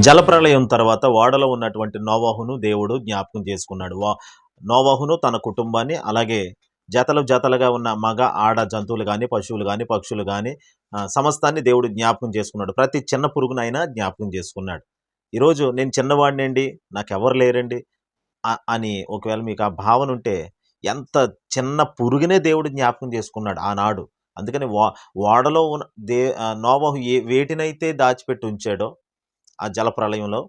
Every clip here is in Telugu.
జలప్రళయం తర్వాత ఓడలో ఉన్నటువంటి నోవాహును దేవుడు జ్ఞాపకం చేసుకున్నాడు. వా నోవాహును తన కుటుంబాన్ని అలాగే జతలు జతలుగా ఉన్న మగ ఆడ జంతువులు కానీ పశువులు కానీ పక్షులు కానీ సమస్తాన్ని దేవుడు జ్ఞాపకం చేసుకున్నాడు. ప్రతి చిన్న పురుగునైనా జ్ఞాపకం చేసుకున్నాడు. ఈరోజు నేను చిన్నవాడినండి నాకు లేరండి అని ఒకవేళ మీకు ఆ భావన ఉంటే ఎంత చిన్న పురుగునే దేవుడు జ్ఞాపకం చేసుకున్నాడు ఆనాడు. అందుకని వా ఓడలో ఉన్న దే ఆ, నోవాహు ఏ వేటినైతే దాచిపెట్టి ఉంచాడో ఆ జలప్రలయంలో.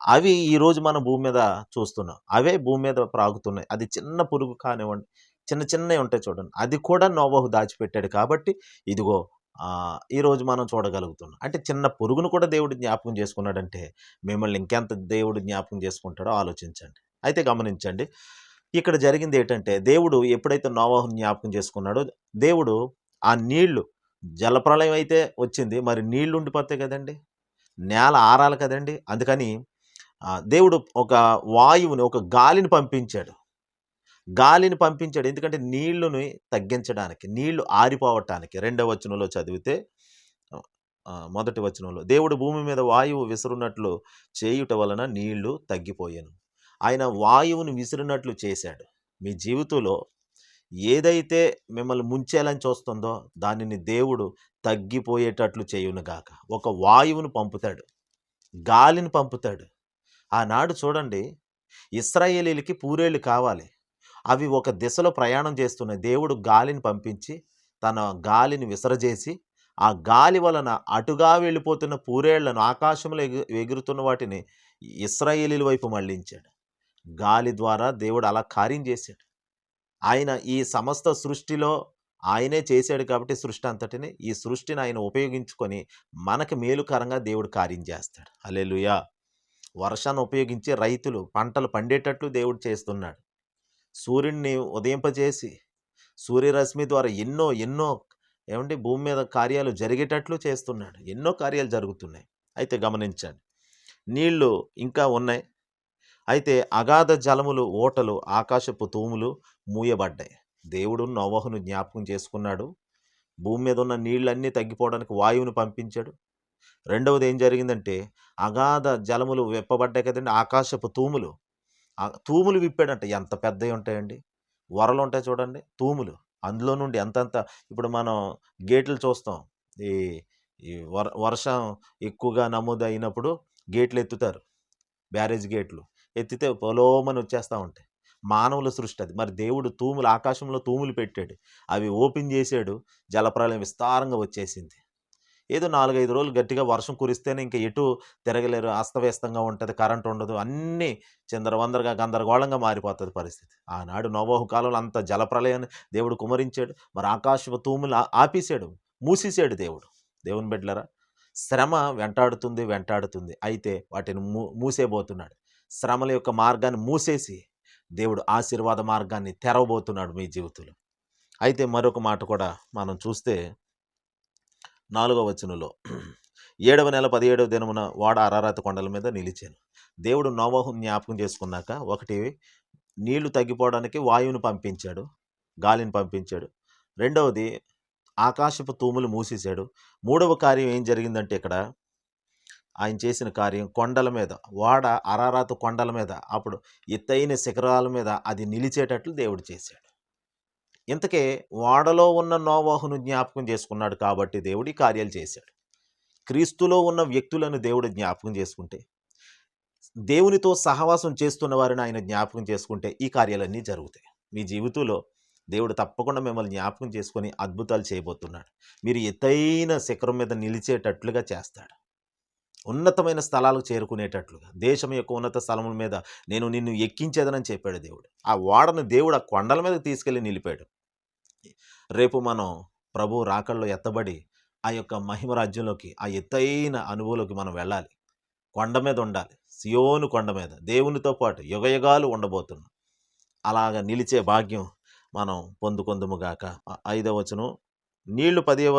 అవి ఈరోజు మన భూమి మీద చూస్తున్నాం. అవే భూమి మీద ప్రాగుతున్నాయి. అది చిన్న పురుగు కానివ్వండి చిన్న చిన్నవి ఉంటాయి చూడండి. అది కూడా నోవహు దాచిపెట్టాడు కాబట్టి ఇదిగో ఈరోజు మనం చూడగలుగుతున్నాం. అంటే చిన్న పురుగును కూడా దేవుడు జ్ఞాపకం చేసుకున్నాడంటే మిమ్మల్ని ఇంకెంత దేవుడు జ్ఞాపకం చేసుకుంటాడో ఆలోచించండి. అయితే గమనించండి ఇక్కడ జరిగింది ఏంటంటే దేవుడు ఎప్పుడైతే నోవాహుని జ్ఞాపకం చేసుకున్నాడో దేవుడు ఆ నీళ్ళు జలప్రళయం అయితే వచ్చింది. మరి నీళ్ళు ఉండిపోతాయి కదండి. నేల ఆరాలి కదండి. అందుకని దేవుడు ఒక వాయువుని ఒక గాలిని పంపించాడు. గాలిని పంపించాడు ఎందుకంటే నీళ్ళుని తగ్గించడానికి నీళ్ళు ఆరిపోవటానికి. రెండవ వచనంలో చదివితే మొదటి వచనంలో దేవుడు భూమి మీద వాయువు విసురున్నట్లు చేయుట వలన నీళ్ళు తగ్గిపోయాను. ఆయన వాయువుని విసిరినట్లు చేశాడు. మీ జీవితంలో ఏదైతే మిమ్మల్ని ముంచేయాలని చూస్తుందో దానిని దేవుడు తగ్గిపోయేటట్లు చేయునుగాక. ఒక వాయువును పంపుతాడు. గాలిని పంపుతాడు. ఆనాడు చూడండి ఇస్రాయేలీలకి పూరేళ్ళు కావాలి. అవి ఒక దిశలో ప్రయాణం చేస్తున్నాయి. దేవుడు గాలిని పంపించి తన గాలిని విసరజేసి ఆ గాలి వలన అటుగా వెళ్ళిపోతున్న పూరేళ్ళను ఆకాశంలో ఎగు ఎగురుతున్న వాటిని ఇస్రాయేలీల వైపు మళ్ళించాడు. గాలి ద్వారా దేవుడు అలా కార్యం చేశాడు. ఆయన ఈ సమస్త సృష్టిలో ఆయనే చేశాడు కాబట్టి సృష్టి అంతటిని ఈ సృష్టిని ఆయన ఉపయోగించుకొని మనకి మేలుకరంగా దేవుడు కార్యం చేస్తాడు. అలెలుయా వర్షాన్ని ఉపయోగించి రైతులు పంటలు పండేటట్లు దేవుడు చేస్తున్నాడు. సూర్యుడిని ఉదయింపజేసి సూర్యరశ్మి ద్వారా ఎన్నో ఎన్నో ఏమంటే భూమి మీద కార్యాలు జరిగేటట్లు చేస్తున్నాడు. ఎన్నో కార్యాలు జరుగుతున్నాయి. అయితే గమనించండి. నీళ్ళు ఇంకా ఉన్నాయి. అయితే అగాధ జలములు ఓటలు ఆకాశపు తూములు మూయబడ్డాయి. దేవుడు నోవహును జ్ఞాపకం చేసుకున్నాడు. భూమి మీద ఉన్న నీళ్ళన్నీ తగ్గిపోవడానికి వాయువును పంపించాడు. రెండవది ఏం జరిగిందంటే అగాధ జలములు విప్పబడ్డాయి కదండి ఆకాశపు తూములు. తూములు విప్పాడంట. ఎంత పెద్దవి ఉంటాయండి? వరలు ఉంటాయి చూడండి తూములు. అందులో నుండి ఎంతంత ఇప్పుడు మనం గేట్లు చూస్తాం. ఈ ఈ వర్ వర్షం ఎక్కువగా నమోదు అయినప్పుడు గేట్లు ఎత్తుతారు. బ్యారేజ్ గేట్లు. ఎత్తితే పొలోమని వచ్చేస్తూ ఉంటాయి. మానవుల సృష్టి అది. మరి దేవుడు తూములు ఆకాశంలో తూములు పెట్టాడు. అవి ఓపెన్ చేశాడు. జలప్రలయం విస్తారంగా వచ్చేసింది. ఏదో నాలుగైదు రోజులు గట్టిగా వర్షం కురిస్తేనే ఇంకా ఎటు తిరగలేరు. అస్తవ్యస్తంగా ఉంటుంది. కరెంట్ ఉండదు. అన్నీ చిందరవందరగా గందరగోళంగా మారిపోతుంది పరిస్థితి. ఆనాడు నోవోహు కాలంలో అంత జలప్రలయాన్ని దేవుడు కుమరించాడు. మరి ఆకాశ తూములు ఆపేశాడు. మూసేశాడు దేవుడు. దేవుని బిడ్డలరా శ్రమ వెంటాడుతుంది వెంటాడుతుంది. అయితే వాటిని మూ మూసేబోతున్నాడు. శ్రమల యొక్క మార్గాన్ని మూసేసి దేవుడు ఆశీర్వాద మార్గాన్ని తెరవబోతున్నాడు మీ జీవితంలో. అయితే మరొక మాట కూడా మనం చూస్తే నాలుగవ వచనంలో ఏడవ నెల పదిహేడవ దినమున వాడ అరారాత కొండల మీద నిలిచాను. దేవుడు నోవహు జ్ఞాపకం చేసుకున్నాక ఒకటి నీళ్ళు తగ్గిపోవడానికి వాయువుని పంపించాడు గాలిని పంపించాడు. రెండవది ఆకాశపు తూములు మూసేశాడు. మూడవ కార్యం ఏం జరిగిందంటే ఇక్కడ ఆయన చేసిన కార్యం కొండల మీద వాడ అరారాత కొండల మీద అప్పుడు ఎత్తైన శిఖరాల మీద అది నిలిచేటట్లు దేవుడు చేశాడు. ఇంతకే వాడలో ఉన్న నోవాహును జ్ఞాపకం చేసుకున్నాడు కాబట్టి దేవుడు ఈ కార్యాలు చేశాడు. క్రీస్తులో ఉన్న వ్యక్తులను దేవుడు జ్ఞాపకం చేసుకుంటే దేవునితో సహవాసం చేస్తున్న వారిని ఆయన జ్ఞాపకం చేసుకుంటే ఈ కార్యాలన్నీ జరుగుతాయి. మీ జీవితంలో దేవుడు తప్పకుండా మిమ్మల్ని జ్ఞాపకం చేసుకొని అద్భుతాలు చేయబోతున్నాడు. మీరు ఎత్తైన శిఖరం మీద నిలిచేటట్లుగా చేస్తాడు. ఉన్నతమైన స్థలాలకు చేరుకునేటట్లుగా దేశం యొక్క ఉన్నత స్థలముల మీద నేను నిన్ను ఎక్కించేదనని చెప్పాడు దేవుడు. ఆ వాడను దేవుడు ఆ కొండల మీద తీసుకెళ్ళి నిలిపాడు. రేపు మనం ప్రభు రాకల్లో ఎత్తబడి ఆ యొక్క మహిమ రాజ్యంలోకి ఆ ఎత్తైన అనుభవంలోకి మనం వెళ్ళాలి. కొండ మీద ఉండాలి. సియోను కొండ మీద. దేవునితో పాటు యుగయుగాలు ఉండబోతున్నాం అలాగ నిలిచే భాగ్యం మనం పొందుకొందుముగాక గాక. ఐదవ వచనం నీళ్ళు పదివ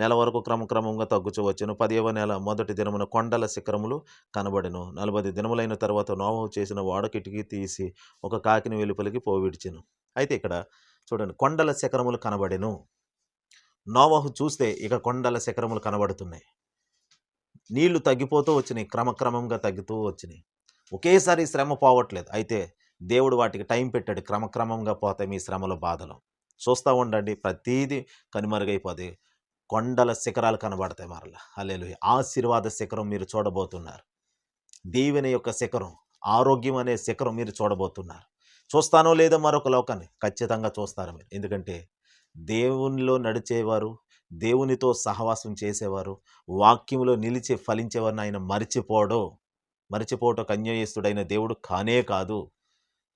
నెల వరకు క్రమక్రమంగా తగ్గుచవచ్చును పదివ నెల మొదటి దినమున కొండల శిఖరములు కనబడెను. నలభై దినములైన తర్వాత నోవహు చేసిన వాడ కిటికీ తీసి ఒక కాకిని వెలుపలికి పోవిడిచెను. అయితే ఇక్కడ చూడండి కొండల శిఖరములు కనబడెను. నోవహు చూస్తే ఇక కొండల శిఖరములు కనబడుతున్నాయి. నీళ్ళు తగ్గిపోతూ వచ్చినాయి క్రమక్రమంగా తగ్గుతూ వచ్చినాయి. ఒకేసారి శ్రమ పోవట్లేదు. అయితే దేవుడు వాటికి టైం పెట్టాడు. క్రమక్రమంగా పోతాయి మీ శ్రమల బాధలు. చూస్తూ ఉండండి ప్రతీది కనుమరుగైపోతుంది కొండల శిఖరాలు కనబడతాయి మరలా. అల్లెలు ఆశీర్వాద శిఖరం మీరు చూడబోతున్నారు. దీవెన యొక్క శిఖరం ఆరోగ్యం అనే శిఖరం మీరు చూడబోతున్నారు. చూస్తానో లేదో మరొక లోకాన్ని ఖచ్చితంగా చూస్తారు మీరు. ఎందుకంటే దేవునిలో నడిచేవారు దేవునితో సహవాసం చేసేవారు వాక్యంలో నిలిచి ఫలించేవారిని ఆయన మరిచిపోడు. మరిచిపోవటం కన్యయేస్తుడైన దేవుడు కానే కాదు.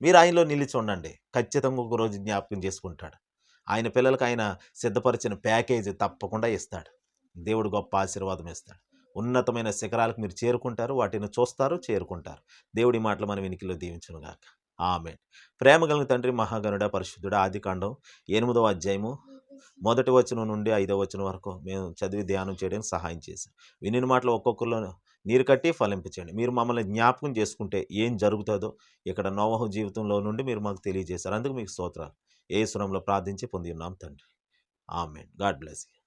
మీరు ఆయనలో నిలిచి ఉండండి. ఖచ్చితంగా ఒక రోజు జ్ఞాపకం చేసుకుంటాడు. ఆయన పిల్లలకు ఆయన సిద్ధపరిచిన ప్యాకేజీ తప్పకుండా ఇస్తాడు. దేవుడు గొప్ప ఆశీర్వాదం ఇస్తాడు. ఉన్నతమైన శిఖరాలకు మీరు చేరుకుంటారు వాటిని చూస్తారు చేరుకుంటారు. దేవుడి మాటలు మనం వెనికిలో దీవించును గాక. ఆమె ప్రేమ కలిగిన తండ్రి మహాగణుడ పరిశుద్ధుడ ఆది కాండం ఎనిమిదవ అధ్యాయము మొదటి వచనం నుండి ఐదవ వచనం వరకు మేము చదివి ధ్యానం చేయడానికి సహాయం చేశాం వినిన మాటలు ఒక్కొక్కరిలో నీరు కట్టి ఫలింపచేయండి మీరు మమ్మల్ని జ్ఞాపకం చేసుకుంటే ఏం జరుగుతుందో ఇక్కడ నోవహు జీవితంలో నుండి మీరు మాకు తెలియజేశారు. అందుకు మీకు స్తోత్రాలు. ఏ స్వరంలో ప్రార్థించి పొంది ఉన్నాం తండ్రి. ఆమెన్. God bless you.